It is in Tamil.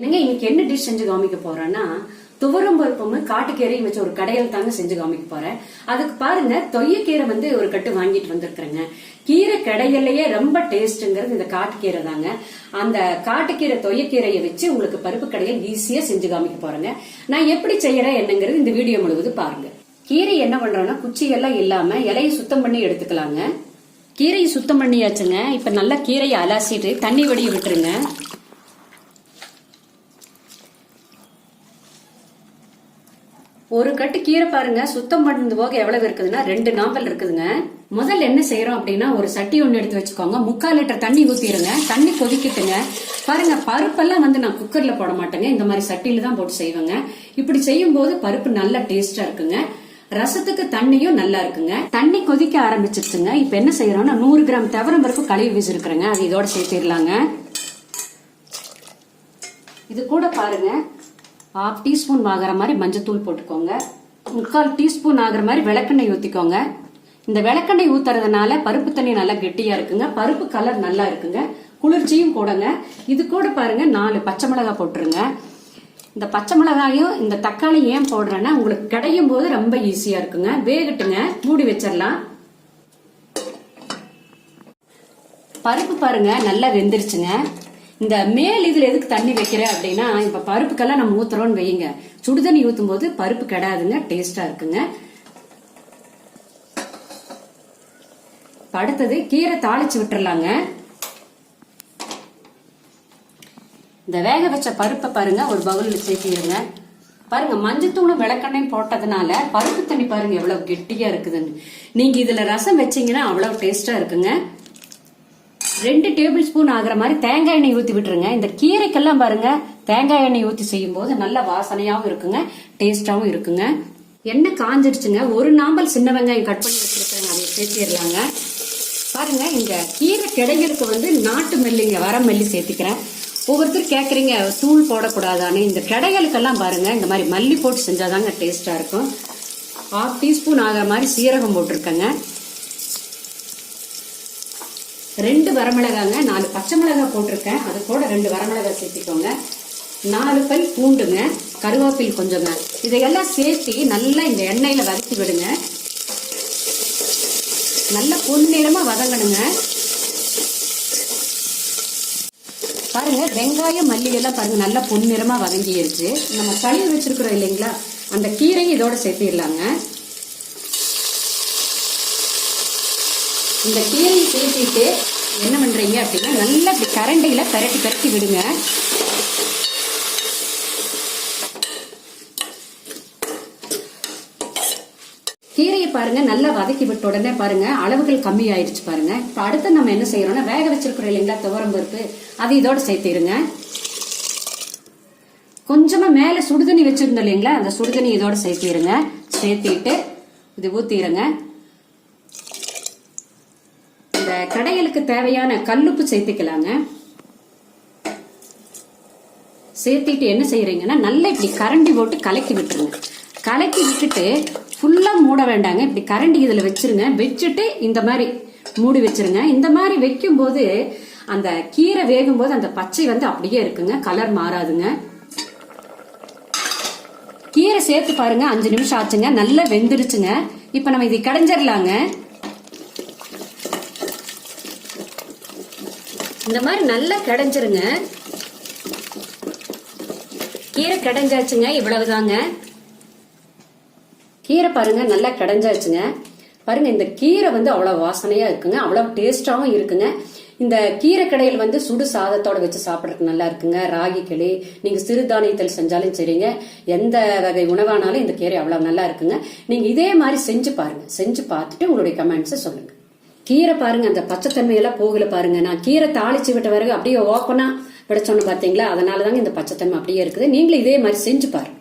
என்னங்க இன்னைக்கு என்ன டிஷ் செஞ்சு காமிக்க போறேன்னா துவரம் பருப்பும் காட்டுக்கீரையும் வச்சு ஒரு கடையில் தாங்க செஞ்சு காமிக்க போறேன். அதுக்கு பாருங்க தொய்யக்கீரை வந்து ஒரு கட்டு வாங்கிட்டு வந்திருக்கிறேங்க. கீரை கடையிலேயே ரொம்ப டேஸ்ட்ங்கிறது இந்த காட்டுக்கீரை தாங்க. அந்த காட்டுக்கீரை தொய்யக்கீரையை வச்சு உங்களுக்கு பருப்பு கடையில் ஈஸியா செஞ்சு காமிக்க போறேங்க. நான் எப்படி செய்யறேன் என்னங்கிறது இந்த வீடியோ முழுவதும் பாருங்க. கீரை என்ன பண்றோம்னா குச்சியெல்லாம் இல்லாம இலையை சுத்தம் பண்ணி எடுத்துக்கலாங்க. கீரையை சுத்தம் பண்ணியாச்சுங்க. இப்ப நல்லா கீரையை அலசிட்டு தண்ணி வடிய விட்டுருங்க. ஒரு கட்டு கீரை பாருங்க சுத்தம் பண்ணது போக எவ்வளவு இருக்குதுன்னா ரெண்டு நாவல் இருக்குதுங்க. முதல்ல என்ன செய்யறோம் அப்படின்னா ஒரு சட்டி ஒண்ணு எடுத்து வச்சுக்கோங்க. முக்கால் லிட்டர் தண்ணி ஊத்திடுங்க. தண்ணி கொதிக்கட்டுங்க. பாருங்க பருப்பெல்லாம் வந்து நான் குக்கர்ல போட மாட்டேங்க. இந்த மாதிரி சட்டியில தான் போட்டு செய்வேங்க. இப்படி செய்யும் போது பருப்பு நல்ல டேஸ்டா இருக்குங்க. ரசத்துக்கு தண்ணியும் நல்லா இருக்குங்க. தண்ணி கொதிக்க ஆரம்பிச்சிருச்சுங்க. இப்ப என்ன செய்யறோம்னா நூறு கிராம் தவரம் பருப்பு கழுவி வச்சிருக்கிறேங்க. அது இதோட சேர்த்திடலாங்க. இது கூட பாருங்க. ஹாஃப் டீஸ்பூன் ஆகிற மாதிரி மஞ்சத்தூள் போட்டுக்கோங்க. முக்கால் டீஸ்பூன் ஆகிற மாதிரி விளக்கெண்ணெய் ஊற்றிக்கோங்க இந்த விளக்கெண்ணெய் ஊத்துறதுனால பருப்பு தண்ணி நல்லா கெட்டியா இருக்குங்க. பருப்பு கலர் நல்லா இருக்குங்க. குளிர்ச்சியும் கூடங்க. இது கூட பாருங்க நாலு பச்சை மிளகாய் போட்டுருங்க. இந்த பச்சை மிளகாயும் இந்த தக்காளி ஏன் போடுறேன்னா உங்களுக்கு கிடையும் போது ரொம்ப ஈஸியா இருக்குங்க. வேகட்டுங்க. மூடி வச்சிடலாம். பருப்பு பாருங்க நல்லா வெந்துருச்சுங்க. இந்த மேல் இதுல எதுக்கு தண்ணி வைக்கிறேன் அப்படின்னா இப்ப பருப்புக்கெல்லாம் நம்ம ஊத்துறோம்னு வையுங்க. சுடுதண்ணி ஊத்தும் போது பருப்பு கெடாதுங்க டேஸ்டா இருக்குங்க. அடுத்தது கீரை தாளிச்சு விட்டுறலாங்க. இந்த வேக வச்ச பருப்பை பாருங்க ஒரு பவுலில் சேர்த்திடுங்க. பாருங்க மஞ்சத்தூளும் விளக்கெண்ணையும் போட்டதுனால பருப்பு தண்ணி பாருங்க எவ்வளவு கெட்டியா இருக்குதுன்னு. நீங்க இதுல ரசம் வச்சீங்கன்னா அவ்வளவு டேஸ்டா இருக்குங்க. ரெண்டு டேபிள் ஸ்பூன் ஆகுற மாதிரி தேங்காய் எண்ணெய் ஊத்தி விட்டுருங்க. இந்த கீரைக்கெல்லாம் பாருங்க தேங்காய் எண்ணெய் ஊத்தி செய்யும் போது நல்ல வாசனையாவும் இருக்குங்க டேஸ்டாவும் இருக்குங்க. எண்ணெய் காஞ்சிடுச்சுங்க ஒரு நாம்பல் சின்ன வெங்காயம் கட் பண்ணி வச்சிருக்கேங்க அதை சேர்த்திடலாங்க. பாருங்க இந்த கீரை கிடைகளுக்கு வந்து நாட்டு மெல்லிங்க வர மல்லி சேர்த்திக்கிறேன். ஒவ்வொருத்தர் கேட்குறீங்க தூள் போடக்கூடாதான்னு. இந்த கிடைகளுக்கெல்லாம் பாருங்க இந்த மாதிரி மல்லி போட்டு செஞ்சாதாங்க டேஸ்டா இருக்கும். ஹாஃப் டீஸ்பூன் ஆகிற மாதிரி சீரகம் போட்டிருக்கேங்க. ரெண்டு வரமிளகாங்க நாலு பச்சை மிளகா போட்டிருக்கேன். அது கூட ரெண்டு வரமிளகா சேர்த்திக்கோங்க. நாலு பை பூண்டுங்க கருவேப்பில் கொஞ்சங்க. இதையெல்லாம் சேர்த்து நல்லா இந்த எண்ணெயில் வதக்கி விடுங்க. நல்லா பொன்னிறமாக வதங்கணுங்க. பாருங்க வெங்காயம் மல்லி எல்லாம் பாருங்க நல்லா பொன்னிறமாக வதங்கிடுச்சு நம்ம கழுவி வச்சிருக்கிறோம் இல்லைங்களா? அந்த கீரையும் இதோட சேர்த்திடலாங்க. இந்த கீரையை சேர்த்திட்டு என்ன பண்ணுறீங்க அப்படின்னா நல்லா இப்படி கரண்டியில பரட்டி பரட்டி விடுங்க. கீரையை பாருங்க நல்லா வதக்கி விட்ட உடனே பாருங்க அளவுகள் கம்மி ஆயிடுச்சு பாருங்க. இப்போ அடுத்து நம்ம என்ன செய்யறோம்னா வேக வச்சிருக்கிறோம் இல்லைங்களா துவரம் பருப்பு அது இதோட சேர்த்திருங்க கொஞ்சமா மேல சுடுதண்ணி வச்சிருந்தோம் இல்லைங்களா அந்த சுடுதண்ணி இதோட சேர்த்திருங்க சேர்த்திட்டு இது ஊத்திடுங்க. இந்த கடையலுக்கு தேவையான கல்லுப்பு சேர்த்துக்கலாங்க. சேர்த்திட்டு என்ன செய்யறீங்கன்னா நல்லா இப்படி கரண்டி போட்டு கலக்கி விட்டுருங்க. கலக்கி விட்டுட்டு ஃபுல்லா மூட வேண்டாங்க. இப்படி கரண்டி இதுல வச்சிருங்க. வச்சுட்டு இந்த மாதிரி மூடி வச்சிருங்க. இந்த மாதிரி வைக்கும் போது அந்த கீரை வேகும் போது அந்த பச்சை வந்து அப்படியே இருக்குங்க. கலர் மாறாதுங்க. கீரை சேர்த்து பாருங்க. அஞ்சு நிமிஷம் ஆச்சுங்க. நல்லா வெந்துருச்சுங்க. இப்ப நம்ம இதை கடைஞ்சிடலாங்க. இந்த மாதிரி நல்லா கிடைஞ்சிருங்க. கீரை கிடைஞ்சாச்சுங்க இவ்வளவுதாங்க. கீரை பாருங்க நல்லா கிடைஞ்சாச்சுங்க. பாருங்க இந்த கீரை வந்து அவ்வளவு வாசனையா இருக்குங்க அவ்வளவு டேஸ்டாவும் இருக்குங்க. இந்த கீரை கடையில் வந்து சுடு சாதத்தோட வச்சு சாப்பிட்றதுக்கு நல்லா இருக்குங்க. ராகி களி நீங்க சிறுதானியத்தில் செஞ்சாலும் சரிங்க. எந்த வகை உணவானாலும் இந்த கீரை அவ்வளவு நல்லா இருக்குங்க. நீங்க இதே மாதிரி செஞ்சு பாருங்க செஞ்சு பார்த்துட்டு உங்களுடைய கமெண்ட்ஸை சொல்லுங்க. கீரை பாருங்க அந்த பச்சைத்தன்மையெல்லாம் போகல பாருங்க. நான் கீரை தாளிச்சு விட்ட பிறகு அப்படியே ஓப்பனா விட சொன்ன பாத்தீங்களா? அதனாலதாங்க இந்த பச்சைத்தன்மை அப்படியே இருக்குது. நீங்களும் இதே மாதிரி செஞ்சு பாருங்க.